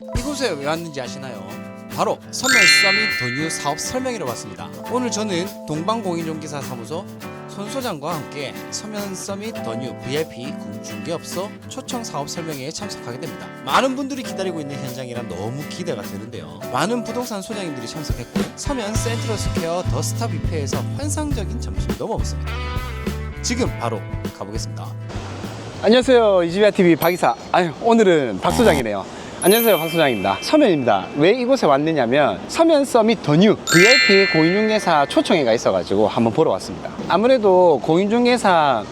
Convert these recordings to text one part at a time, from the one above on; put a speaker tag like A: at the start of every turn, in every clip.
A: 이곳에 왜 왔는지 아시나요? 바로 서면 서밋 도뉴 사업 설명회로 왔습니다. 오늘 저는 동방공인중개사 사무소 손 소장과 함께 서면 서밋 더뉴 VIP 공중개업소 초청 사업 설명회에 참석하게 됩니다. 많은 분들이 기다리고 있는 현장이라 너무 기대가 되는데요. 많은 부동산 소장님들이 참석했고 서면 센트럴 스퀘어 더스타 뷔페에서 환상적인 점심도 먹었습니다. 지금 바로 가보겠습니다.
B: 안녕하세요 이지비아 TV 박이사 아유 오늘은 박 소장이네요 안녕하세요 박 소장입니다. 서면입니다. 왜 이곳에 왔느냐면 서면 서밋 더뉴 VIP 공인중개사 초청회가 있어가지고 한번 보러 왔습니다. 아무래도 공인중개사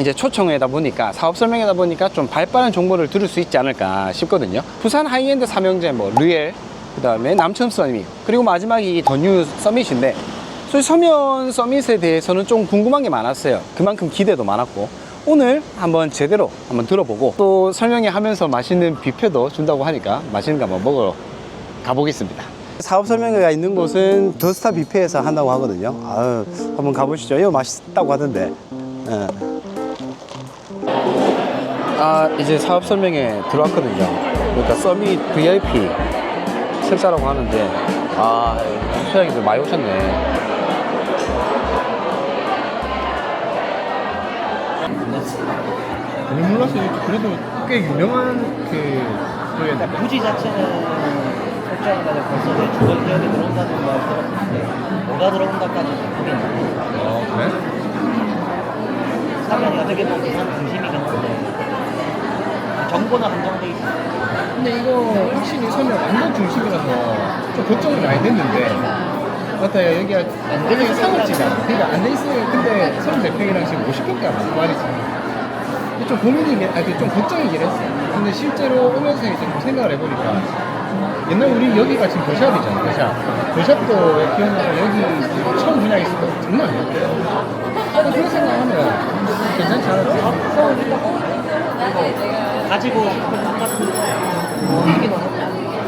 B: 이제 초청회다 보니까 사업 설명회다 보니까 좀 발빠른 정보를 들을 수 있지 않을까 싶거든요. 부산 하이엔드 삼형제 뭐 르엘 그 다음에 남천 서밋 그리고 마지막이 이 더뉴 서밋인데 솔직히 서면 서밋에 대해서는 좀 궁금한 게 많았어요. 그만큼 기대도 많았고 오늘 한번 제대로 한번 들어보고 또 설명회 하면서 맛있는 뷔페도 준다고 하니까 맛있는 거 한번 먹으러 가보겠습니다. 사업 설명회가 있는 곳은 더스타 뷔페에서 한다고 하거든요. 아유, 한번 가보시죠. 이거 맛있다고 하던데. 예. 아, 이제 사업 설명회 들어왔거든요. 그러니까 서밋 VIP 책자라고 하는데, 아, 소장님들 많이 오셨네.
C: 몰랐어요. 그래도 꽤 유명한 그 그게
D: 부지 자체는 설정하면 벌써 내 주거 지역에 들어온다는 걸 들었는데 뭐가 들어온다까지는 모르겠는데
C: 어 그래?
D: 사면이 어떻게 보면 부산 중심이긴 한데 정보는 한정돼 있어
C: 근데 이거 확실히 서면 완전 중심이라서 좀 걱정이 많이 됐는데 맞다 여기가 여기가 상업지잖아. 그러니까 안돼 있으니까 근데 서울 대평이랑 지금 50평대 안 되는 말이지. 좀 고민이긴, 아니 좀 걱정이긴 했어. 근데 실제로 오면서 이제 좀 생각을 해보니까 옛날 우리 여기가 지금 더샵이잖아, 더샵. 더샵도 기억나고 여기 처음 분양했을 때 장난 아니었대요. 근데 그런 생각하면 괜찮지 않을까?
D: 가지고 싶은 똑같은 얘기도 하고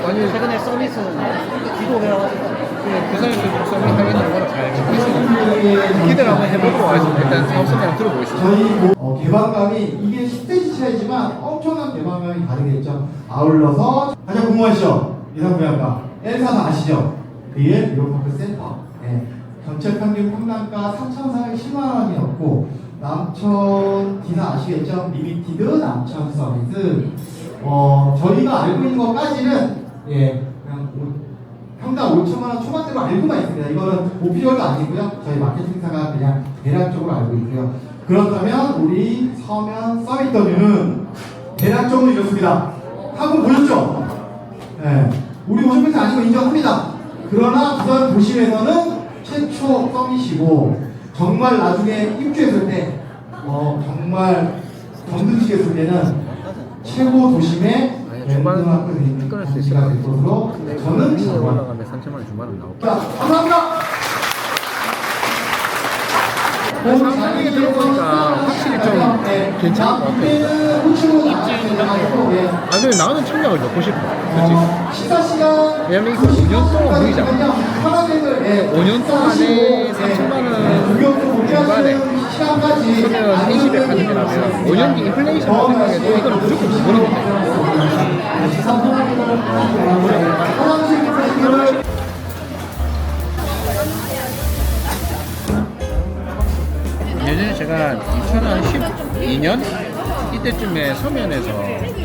C: 아니,
D: 최근에 서밋은 기도해와가지고
C: 부산에서 목소리 하겠다는 거를 잘 듣고 있으니까 기대를 한번 해보고 와서 일단 사업성을 한번 들어보겠습니다.
E: 어, 개방감이 이게 10cm 차이지만 엄청난 개방감이 다르겠죠. 아울러서 가장 궁금하시죠? 예상분양가 엘사는 아시죠? 그의 유로파크 센터. 네. 전체 평균 평당가 3,410만 원이었고 남천 디나 아시겠죠? 리미티드 남천 서비스. 어 저희가 알고 있는 것까지는 예 그냥 오- 평당 5천만 원 초반대로 알고만 있습니다. 이거는 오피셜도 아니고요. 저희 마케팅사가 그냥 대략적으로 알고 있고요. 그렇다면 우리 서면 서밋더뉴는 대략적으로 이렇습니다. 한번 보셨죠? 네. 우리 50% 아니고 인정합니다. 그러나 부산 도심에서는 최초 서밋이고 정말 나중에 입주했을 때 어, 정말 정등식했을 때는 최고 도심의 랜드마크
C: 수
E: 도시가 될 것으로 저는
C: 위에
E: 자부합니다.
C: 올라가면 3천만 원, 6만 원 나오고.
E: 자, 감사합니다.
C: 상상이 들어보니까 확실히 좀 괜찮은 것 같아요. 아, 근데 나는 청약을 넣고 싶어. 그치? 왜냐면 이거 5년 동안 보이잖아. 5년 동안에 3천만 원 중반에 그러면 20에 가득이라면 5년 뒤 인플레이션을 생각해도 이거는 무조건 기본이거 예전에 제가 2012년 이때쯤에 서면에서 이제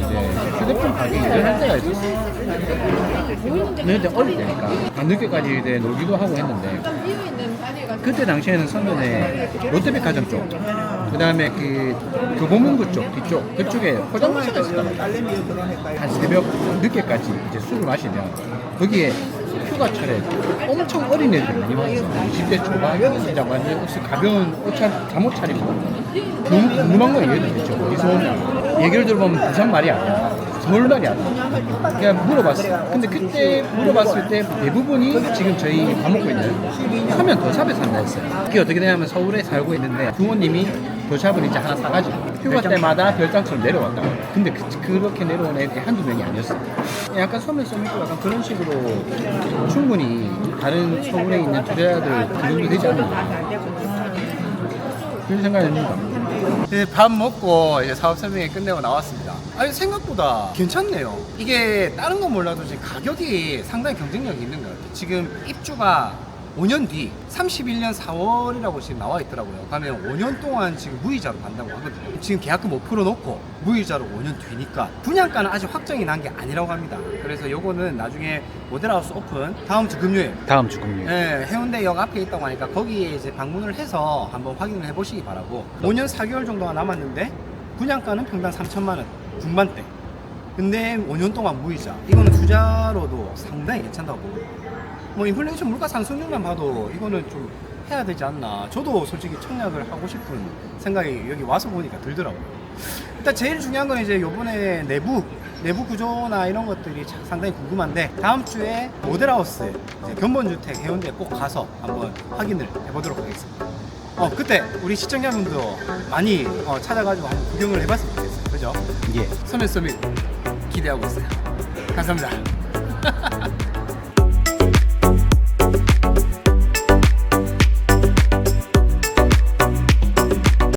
C: 휴대폰 가게 일을 할 때가 있었어요. 근데 어릴 때니까 밤늦게까지 이제 놀기도 하고 했는데 그때 당시에는 서면에 롯데백화점 쪽, 그 다음에 그 교보문고 쪽 뒤쪽 그쪽에 포장마차가 말이야. 한 새벽 늦게까지 이제 술을 마시면 거기에 휴가 철에 엄청 어린 애들이 많이 왔어. 20대 초반, 진짜 완전 혹시 가벼운 옷차 잠옷 차리고 너무 궁금한 건 얘기도 있죠. 어디서. 얘기를 들어보면 부산 말이 아니야. 서울 말이 아니야. 그냥 물어봤어. 근데 그때 물어봤을 때 대부분이 지금 저희 밥 먹고 있는 서면 더샵에 산다 했어요. 그게 어떻게 되냐면 서울에 살고 있는데 부모님이 더샵을 이제 하나 사가지고 휴가 때마다 별장처럼 내려왔다. 근데 그, 렇게 내려온 애들이 한두 명이 아니었어. 약간 서면 서밋도 약간 그런 식으로 충분히 다른 서울에 있는 투자자들 그 정도 되지 않나. 그런 생각이 듭니다. 네, 밥 먹고 이제 사업 설명회 끝내고 나왔습니다. 아니 생각보다 괜찮네요. 이게 다른 건 몰라도 지금 가격이 상당히 경쟁력이 있는 것 같아요. 지금 입주가 5년 뒤 31년 4월이라고 지금 나와 있더라고요. 그러면 5년 동안 지금 무이자로 간다고 하거든요. 지금 계약금 5% 놓고 무이자로 5년 뒤니까 분양가는 아직 확정이 난 게 아니라고 합니다. 그래서 요거는 나중에 모델하우스 오픈 다음 주 금요일
F: 다음 주 금요일.
C: 네, 해운대역 앞에 있다고 하니까 거기에 이제 방문을 해서 한번 확인을 해보시기 바라고 5년 4개월 정도가 남았는데 분양가는 평당 3천만 원 중반대 근데 5년 동안 무이자 이거는 투자로도 상당히 괜찮다고 뭐 인플레이션 물가 상승률만 봐도 이거는 좀 해야 되지 않나 저도 솔직히 청약을 하고 싶은 생각이 여기 와서 보니까 들더라고요 일단 제일 중요한 건 이제 요번에 내부 내부 구조나 이런 것들이 참 상당히 궁금한데 다음 주에 모델하우스 견본주택 해운대 꼭 가서 한번 확인을 해보도록 하겠습니다. 어 그때 우리 시청자분도 많이 어, 찾아가지고 한번 구경을 해봤으면 좋겠어요. 그죠?
F: 예.
C: 서면 서밋 기대하고 있어요. 감사합니다.